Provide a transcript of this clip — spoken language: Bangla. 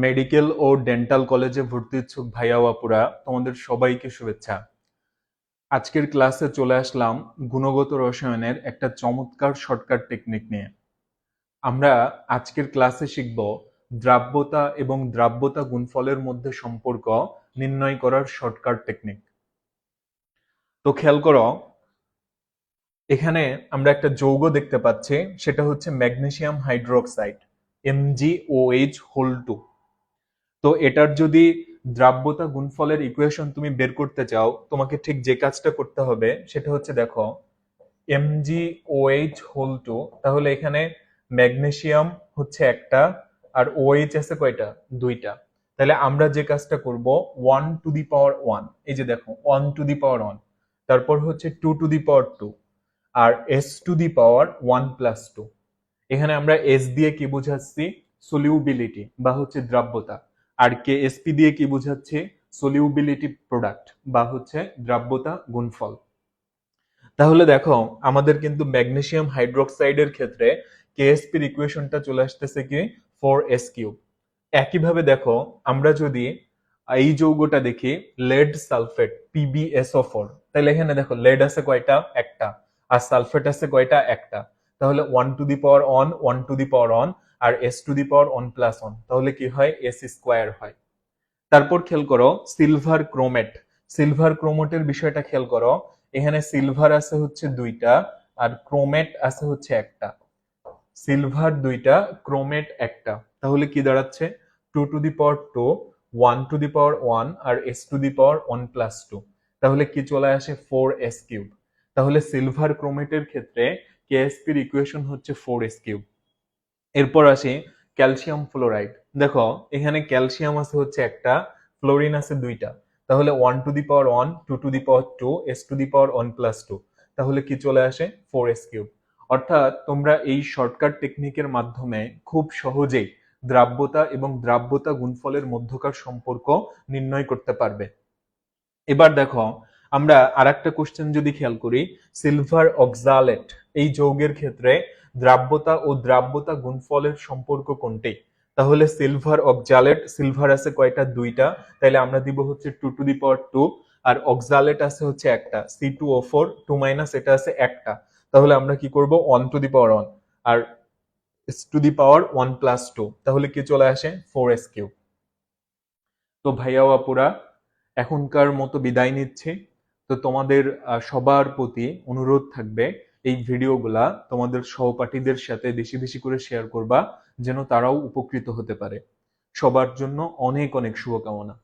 মেডিকেল ও ডেন্টাল কলেজে ভর্তি ইচ্ছুক ভাইয়া আপুরা, তোমাদের সবাইকে শুভেচ্ছা। আজকের ক্লাসে চলে আসলাম গুণগত রসায়নের একটা চমৎকার শর্টকাট টেকনিক নিয়ে। আমরা আজকের ক্লাসে শিখব দ্রাব্যতা এবং দ্রাব্যতা গুণফলের মধ্যে সম্পর্ক নির্ণয় করার শর্টকাট টেকনিক। তো খেয়াল করো, এখানে আমরা একটা যৌগ দেখতে পাচ্ছি, সেটা হচ্ছে magnesium hydroxide MGOH whole two. তো এটার যদি দ্রাব্যতা গুণফলের ইকুয়েশন তুমি বের করতে চাও, তোমাকে ঠিক যে কাজটা করতে হবে সেটা হচ্ছে দেখো এমজিওএইচ হোল টু তাহলে এখানে ম্যাগনেসিয়াম হচ্ছে একটা আর ওএইচ আছে কয়টা? দুইটা। তাহলে আমরা যে কাজটা করব one to the power one এই যে দেখো one to the power one তারপর হচ্ছে two to the power two R S to the power one plus two এখানে আমরা এস দিয়ে কি বোঝাচ্ছি? সলিউবিলিটি বা হচ্ছে দ্রাব্যতা। আর কে এসপি দিয়ে কি বোঝাচ্ছে? সলিউবিলিটি প্রোডাক্ট বা হচ্ছে দ্রাব্যতা গুণফল। তাহলে দেখো, আমাদের কিন্তু ম্যাগনেসিয়াম হাইড্রোক্সাইডের ক্ষেত্রে কেএসপির ইকুয়েশনটা চলে আসতেছে কি? ফোর এস কিউব একইভাবে দেখো, আমরা যদি এই যৌগটা দেখি লেড সালফেট পিবিএসও ফোর তাহলে এখানে দেখো লেড আছে কয়টা? একটা। আর সালফেট আছে কয়টা? একটা। তাহলে one to the power one one to the power one R S to the power one plus one তাহলে কি হয়? এস স্কোয়ার হয়। তারপর খেয়াল করো সিলভার ক্রোমেট সিলভার ক্রোমেটের বিষয়টা খেয়াল করো, এখানে সিলভার আছে হচ্ছে দুইটা আর ক্রোমেট আছে হচ্ছে একটা। সিলভার দুইটা ক্রোমেট একটা। তাহলে কি দাঁড়াচ্ছে? Two to the power two one to the power one R S to the power one plus two তাহলে কি চলে আসে? ফোর এস কিউব তাহলে সিলভার ক্রোমেটের ক্ষেত্রে কেএসপির ইকুয়েশন হচ্ছে ফোর এস কিউব এরপর আসি ক্যালসিয়াম ফ্লোরাইড। দেখো, এখানে ক্যালসিয়াম আছে হচ্ছে একটা, ফ্লোরিন আছে দুইটা। তাহলে one to the power one two to the power two S to the power one plus two তাহলে কি চলে আসে? ফোর এস কিউব অর্থাৎ তোমরা এই শর্টকাট টেকনিকের মাধ্যমে খুব সহজেই দ্রাব্যতা এবং দ্রাব্যতা গুণফলের মধ্যকার সম্পর্ক নির্ণয় করতে পারবে। এবার দেখো আমরা আর একটা কোশ্চেন যদি খেয়াল করি সিলভার অক্সালেট এই যৌগের ক্ষেত্রে দ্রাব্যতা ও দ্রাব্যতা গুণফলের সম্পর্ক কোনটি? তাহলে সিলভার অক্সালেট সিলভার আছে কয়টা? দুইটা। তাহলে আমরা দিব হচ্ছে two to the power two R oxalate আছে হচ্ছে একটা। C two O four two minus এটা আছে একটা। তাহলে আমরা কি করব? One to the power one R to the power one plus two তাহলে কি চলে আসে? ফোর এস কিউ তো ভাইয়া আপুরা, এখনকার মতো বিদায় নিচ্ছি। তো তোমাদের সবার প্রতি অনুরোধ থাকবে এই ভিডিওগুলা তোমাদের সহপাঠীদের সাথে বেশি বেশি করে শেয়ার করবা, যেন তারাও উপকৃত হতে পারে। সবার জন্য অনেক অনেক শুভকামনা।